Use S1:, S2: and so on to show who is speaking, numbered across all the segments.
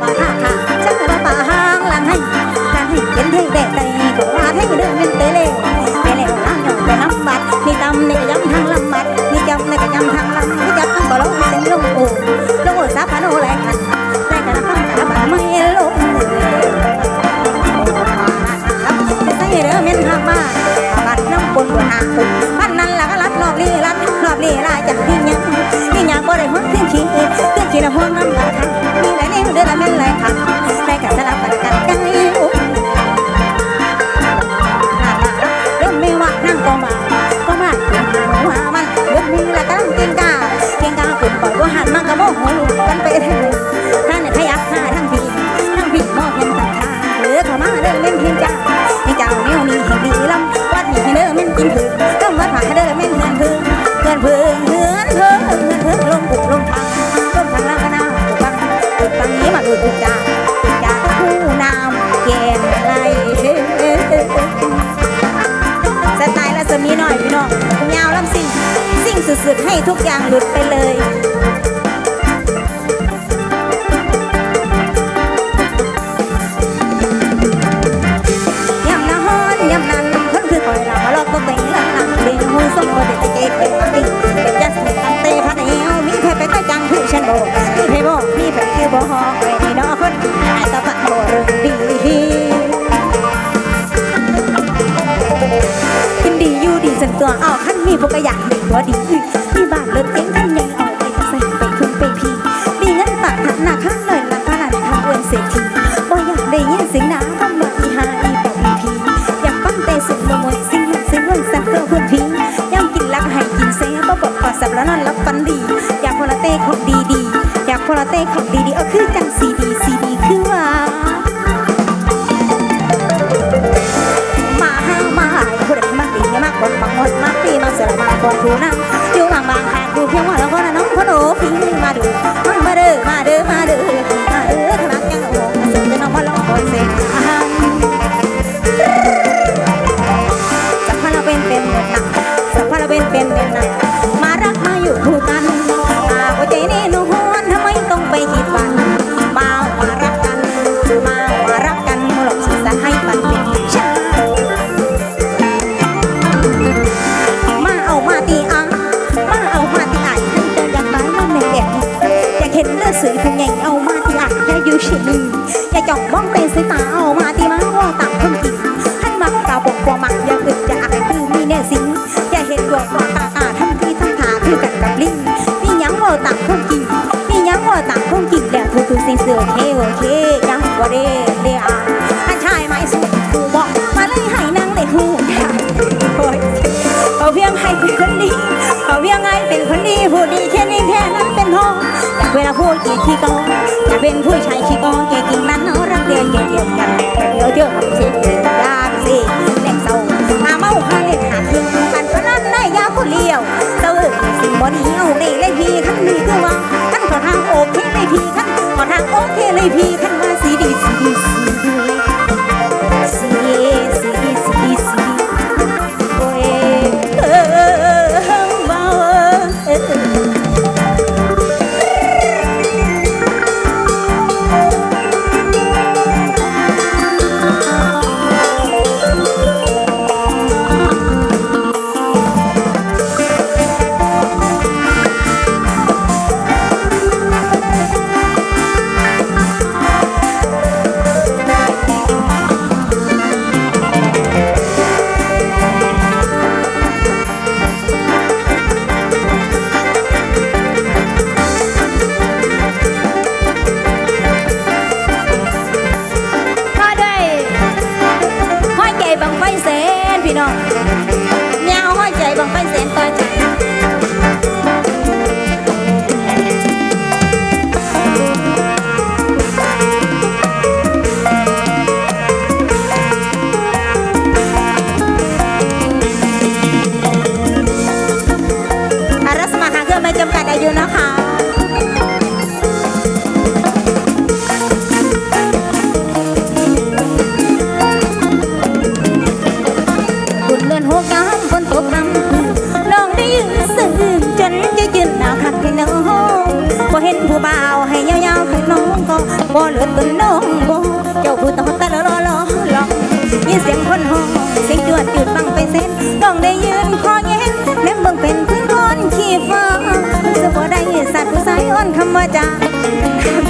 S1: ว่าถ้าหากฉันมาป่าหางหลังให้การให้เห็นให้แดกใจก็ว่าให้เดินเป็นเตเล่เตเล่ล้างหยองไปน้ำบัดนี่ตำนี่ก็ยำทางลำบัดนี่จำนี่ก็ยำทางลำนี่จับทั้งบ่ลงเส้นลงโอ่ลงโอ่สาพานแลกันแลกันละฟังกันละบัดไม่ลงใส่เด้อเม่นหักมาบัดน้ำปนบนหานนั้นละก็รัดรอบนี้รัดรอบนี้ลายจากที่ยังที่ยังบ่ได้ห้องเสียงขี้เสียงขี้ละห้องน้ำตา ฟังนี้มากจ้ากจ้าคู่นามเกณฑ์ไรสไตล์รัศมีหน่อยพี่น้องยาวลำสิ่งสิ่งสุดๆให้ทุกอย่างหลุดไปเลย ดีอีกมีบ้านเลิศเองขั้นยังเอาไปใส่ไปทุ่งไปพีมีเงินปากหักหน้าข้างเลยละพนันทำเอื้อนเศรษฐีบ่อยากได้ยินเสียงน้ำคำว่าอีหาอีแบบอีพีอยากฟังแต่สุดมมวยสิ่งหักสิ่งวันสักเพื่อคนพีย่ำกินลักให้กินเซ่บ่บอกขอสับแล้วนอนรับฟันดี อยากพลเต้ของดีดีๆอยากพลเต้ของดีดีๆเอาคือจังซีดีซีดีคือว่า มาเอย่าเห็นดวงว่าตาตาทำที่ทำทาคือกันกับลิงมีหยังว่าต่างคนกินมีหยังว่าต่างคนกินแล้วทุกทุกสิ่งเสือเคโอเคยังว่าเด้เด้อะอันชายไม่สุดกูบอกมาเลยให้นั่งในหูโอ้ยเขาเพียงให้เป็นคนดีเขาเพียงให้เป็นคนดีพูดดีแค่นี้แค่นั้นเป็นพออยากเวลาพูดกี่ขี้โกงอยากเป็นผู้ชายขี้โก on. เหลือตนน้องบ่เจ้าผู้ต้อตะลอลอลอลองยินเสียงคนห้องเสียงจวดจุดฟังไปเส้นน้องได้ยืนคอแงนแม่เบิ่งเป็นพื้นคอนขี้ฟ้าเสื้อบ่ได้สัตว์ผู้สายอ่อนคำว่าจา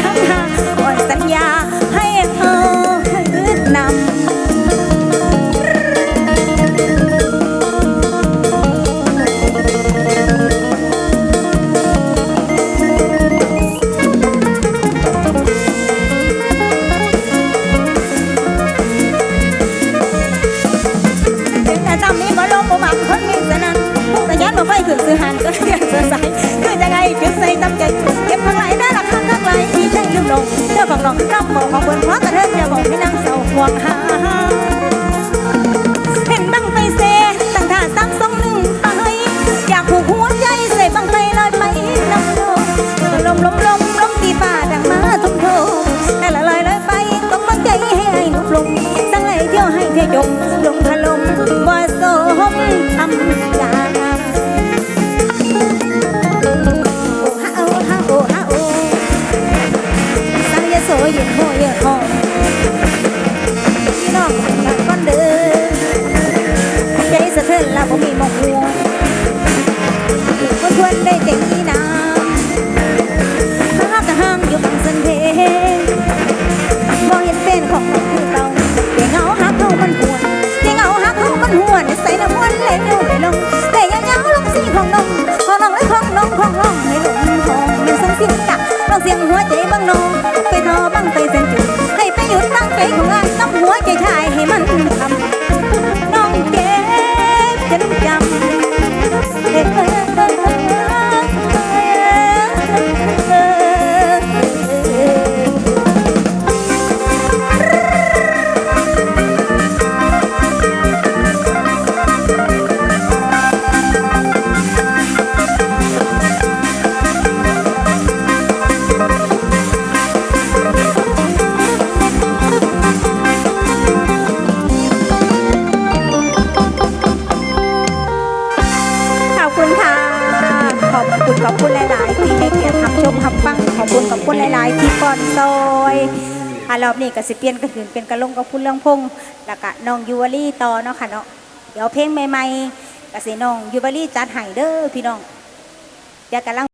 S1: ทำทาอ่อนสัญญา อบอกของเพิ่นเพราะแต่เธออย่าบอกให้นางเศร้าห่วงหา ยโสยืนโหเยอะทองพี่น้องมาก่อนเด้อใจสะเทือนละบ่มีหมองหัวคนควรได้ใจอีนาหากะห้างอยู่บางสันเท สียงหัวใจบังนองไปทอบังไปเส้นจุดให้ไปหยุดตั้งใจของงานน้ำหัวใจชายให้มันทำ ขอบคุณหลาย ๆ ที่ก่อนซอยอารอบนี้ก็สิเปลี่ยนกันถึงเป็นกระลงกับพูดเรื่องพงแล้วก็น้องยูวารี่ต่อเนาะค่ะเนาะเดี๋ยวเพลงใหม่ ๆก็สิน้องยูวารี่จัดให้เด้อพี่น้องเดี๋ยวกำลัง